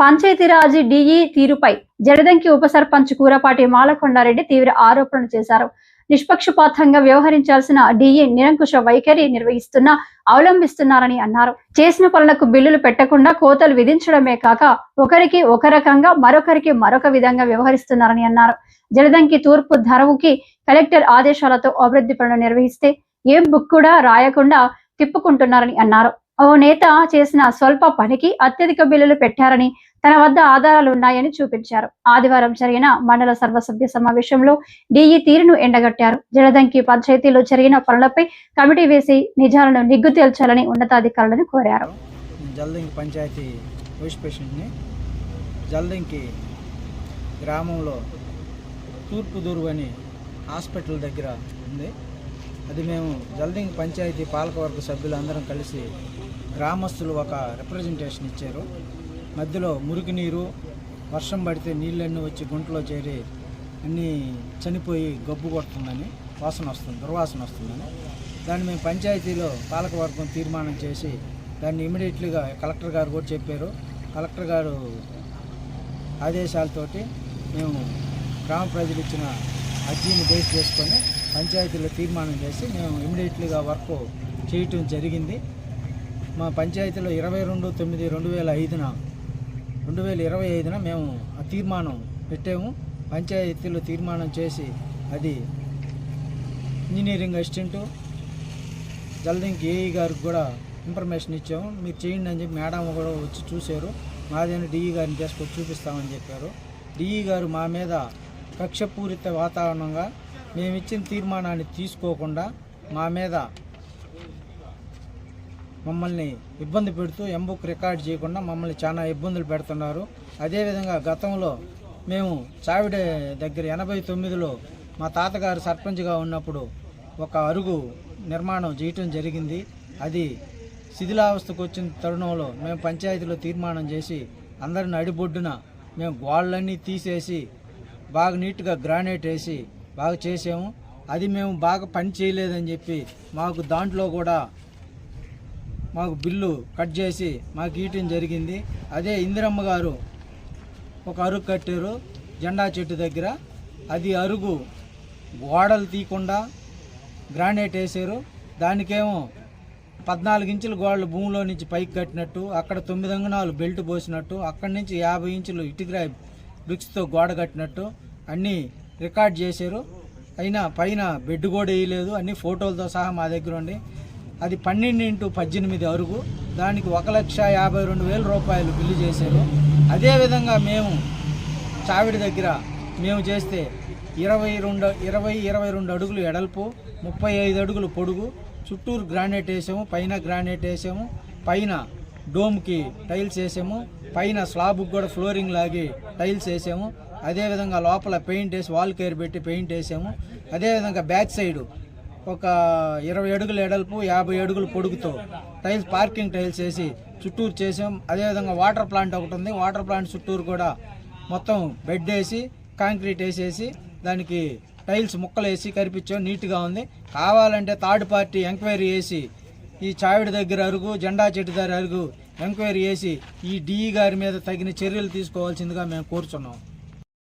Panchayati Raj DE తీరుపై జడదంకి ఉప సర్పంచ్ కూరపాటి మాలకొండారెడ్డి తీవ్ర ఆరోపణలు చేశారు. నిష్పక్షపాతంగా వ్యవహరించాల్సిన డిఈ నిరంకుశ వైఖరి నిర్వహిస్తున్న అవలంబిస్తున్నారని అన్నారు. చేసిన పనులకు బిల్లులు పెట్టకుండా కోతలు విధించడమే కాక ఒకరికి ఒక రకంగా మరొకరికి మరొక విధంగా వ్యవహరిస్తున్నారని అన్నారు. జలదంకి తూర్పు ధరవుకి కలెక్టర్ ఆదేశాలతో అభివృద్ధి పనులు నిర్వహిస్తే ఏం బుక్ కూడా రాయకుండా తిప్పుకుంటున్నారని అన్నారు. ఓ నేత చేసిన స్వల్ప పనికి అత్యధిక బిల్లులు పెట్టారని తన వద్ద ఆధారాలు ఉన్నాయని చూపించారు. ఆదివారం జరిగిన మండల సర్వసభ్య సమావేశంలో డిఈ తీరును ఎండగట్టారు. జలదంకి పంచాయతీలో జరిగిన పనులపై కమిటీ వేసి నిజాలను నిగ్గు తేల్చాలని ఉన్నతాధికారులను కోరారు. జల్దంకి పంచాయతీ వైస్ ప్రెసిడెంట్ని గ్రామంలో తూర్పు దూరు అని హాస్పిటల్ దగ్గర ఉంది. అది మేము జల్దింగ్ పంచాయతీ పాలకవర్గ సభ్యులందరం కలిసి గ్రామస్తులు ఒక రిప్రజెంటేషన్ ఇచ్చారు. మధ్యలో మురికి నీరు వర్షం పడితే నీళ్ళన్నీ వచ్చి గుంటలో చేరి అన్నీ చనిపోయి గబ్బు కొడుతుందని వాసన వస్తుంది దుర్వాసన వస్తుందని. దాన్ని మేము పంచాయతీలో పాలకవర్గం తీర్మానం చేసి దాన్ని ఇమీడియట్లీగా కలెక్టర్ గారు కూడా చెప్పారు. కలెక్టర్ గారు ఆదేశాలతోటి మేము గ్రామ ప్రజలు ఇచ్చిన అర్జీని బేస్ చేసుకొని పంచాయతీలో తీర్మానం చేసి మేము ఇమీడియట్లీగా వర్క్ చేయటం జరిగింది. మా పంచాయతీలో ఇరవై రెండు తొమ్మిది రెండు వేల ఐదున రెండు వేల ఇరవై ఐదున మేము ఆ తీర్మానం పెట్టాము. పంచాయతీలో తీర్మానం చేసి అది ఇంజనీరింగ్ అసిస్టెంట్ జల్దింకి ఏఈ గారికి కూడా ఇన్ఫర్మేషన్ ఇచ్చాము. మీరు చేయండి అని చెప్పి మేడం కూడా వచ్చి చూశారు. మాదేమో డిఈ గారిని తీసుకొచ్చి చూపిస్తామని చెప్పారు. డిఈ గారు మా మీద కక్షపూరిత వాతావరణంగా మేము ఇచ్చిన తీర్మానాన్ని తీసుకోకుండా మా మీద మమ్మల్ని ఇబ్బంది పెడుతూ ఎంబుక్ రికార్డ్ చేయకుండా మమ్మల్ని చాలా ఇబ్బందులు పెడుతున్నారు. అదేవిధంగా గతంలో మేము చావిడే దగ్గర ఎనభై తొమ్మిదిలో మా తాతగారు సర్పంచ్గా ఉన్నప్పుడు ఒక అరుగు నిర్మాణం చేయటం జరిగింది. అది శిథిలావస్థకు వచ్చిన తరుణంలో మేము పంచాయతీలో తీర్మానం చేసి అందరిని అడిబొడ్డున మేము గోళ్ళన్నీ తీసేసి బాగా నీట్గా గ్రానైట్ వేసి బాగా చేసాము. అది మేము బాగా పని చేయలేదని చెప్పి మాకు దాంట్లో కూడా మాకు బిల్లు కట్ చేసి మాకు ఇవ్వటం జరిగింది. అదే ఇందిరమ్మ గారు ఒక అరుగు కట్టారు జెండా చెట్టు దగ్గర. అది అరుగు గోడలు తీయకుండా గ్రానైట్ వేసారు దానికేమో పద్నాలుగు ఇంచుల గోడలు భూమిలో నుంచి పైకి కట్టినట్టు అక్కడ తొమ్మిది అంగనాలు బెల్ట్ పోసినట్టు అక్కడి నుంచి యాభై ఇంచులు ఇటుకరాయి బ్రిక్స్తో గోడ కట్టినట్టు అన్నీ రికార్డ్ చేశారు. అయినా పైన బెడ్ కూడా వేయలేదు. అన్ని ఫోటోలతో సహా మా దగ్గర ఉండి. అది పన్నెండు ఇంటూ పద్దెనిమిది అరుగు. దానికి ఒక లక్ష యాభై రెండు వేల రూపాయలు బిల్లు చేశారు. అదేవిధంగా మేము చావిడి దగ్గర మేము చేస్తే ఇరవై రెండు ఇరవై ఇరవై రెండు అడుగులు ఎడల్పు ముప్పై ఐదు అడుగులు పొడుగు. చుట్టూరు గ్రానైట్ వేసాము పైన గ్రానైట్ వేసాము పైన డోమ్కి టైల్స్ వేసాము పైన స్లాబ్కి కూడా ఫ్లోరింగ్ లాగి టైల్స్ వేసాము. అదేవిధంగా లోపల పెయింట్ వేసి వాల్ కేర్ పెట్టి పెయింట్ వేసాము. అదేవిధంగా బ్యాక్ సైడ్ ఒక ఇరవై అడుగుల ఎడల్పు యాభై అడుగుల పొడుగుతో టైల్స్ పార్కింగ్ టైల్స్ వేసి చుట్టూరు చేసాం. అదేవిధంగా వాటర్ ప్లాంట్ ఒకటి ఉంది. వాటర్ ప్లాంట్ చుట్టూరు కూడా మొత్తం బెడ్ వేసి కాంక్రీట్ వేసేసి దానికి టైల్స్ ముక్కలు వేసి కరిపించాం. నీట్గా ఉంది. కావాలంటే థర్డ్ పార్టీ ఎంక్వైరీ వేసి ఈ చావిడి దగ్గర అరుగు జెండా చెట్టు దగ్గర అరుగు ఎంక్వైరీ చేసి ఈ డిఈ గారి మీద తగిన చర్యలు తీసుకోవాల్సిందిగా మేము కోరుచున్నాం.